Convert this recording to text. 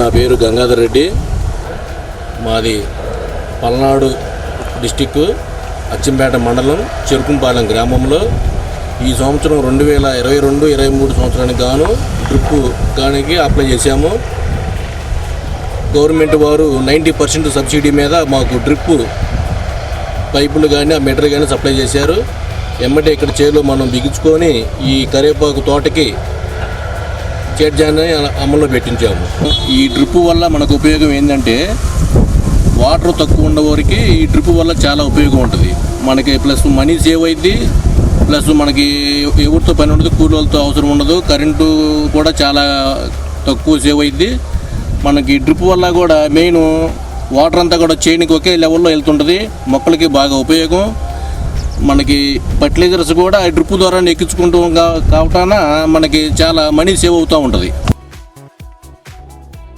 నా పేరు గంగాధర్ రెడ్డి. మాది పల్నాడు డిస్టిక్ అచ్చంపేట మండలం చెరుకుంపాలెం గ్రామంలో. ఈ సంవత్సరం రెండు వేల ఇరవై రెండు ఇరవై మూడు సంవత్సరానికి గాను డ్రిప్ దానికి అప్లై చేశాము. గవర్నమెంట్ వారు నైంటీ పర్సెంట్ సబ్సిడీ మీద మాకు డ్రిప్ పైపులు కానీ ఆ మెటీరియల్ కానీ సప్లై చేశారు. ఎమ్మటే ఇక్కడ చేలో మనం బిగించుకొని ఈ కరివేపాకు తోటకి చేర్జాన్ని అమల్లో పెట్టించాము. ఈ డ్రిప్ వల్ల మనకు ఉపయోగం ఏంటంటే వాటర్ తక్కువ ఉన్న వారికి ఈ డ్రిప్ వల్ల చాలా ఉపయోగం ఉంటుంది. మనకి ప్లస్ మనీ సేవ్ అయింది ప్లస్ మనకి ఎవరితో పని ఉండదు కూలీలతో అవసరం ఉండదు కరెంటు కూడా చాలా తక్కువ సేవ్ అయింది మనకి డ్రిప్ వల్ల కూడా మెయిన్ వాటర్ అంతా కూడా చేయడానికి ఒకే లెవెల్లో వెళ్తుంటుంది మొక్కలకి బాగా ఉపయోగం. మనకి ఫర్టిలైజర్స్ కూడా డ్రిప్ ద్వారా ఎక్కించుకుంటూ కావటాన మనకి చాలా మనీ సేవ్ అవుతూ ఉంటుంది.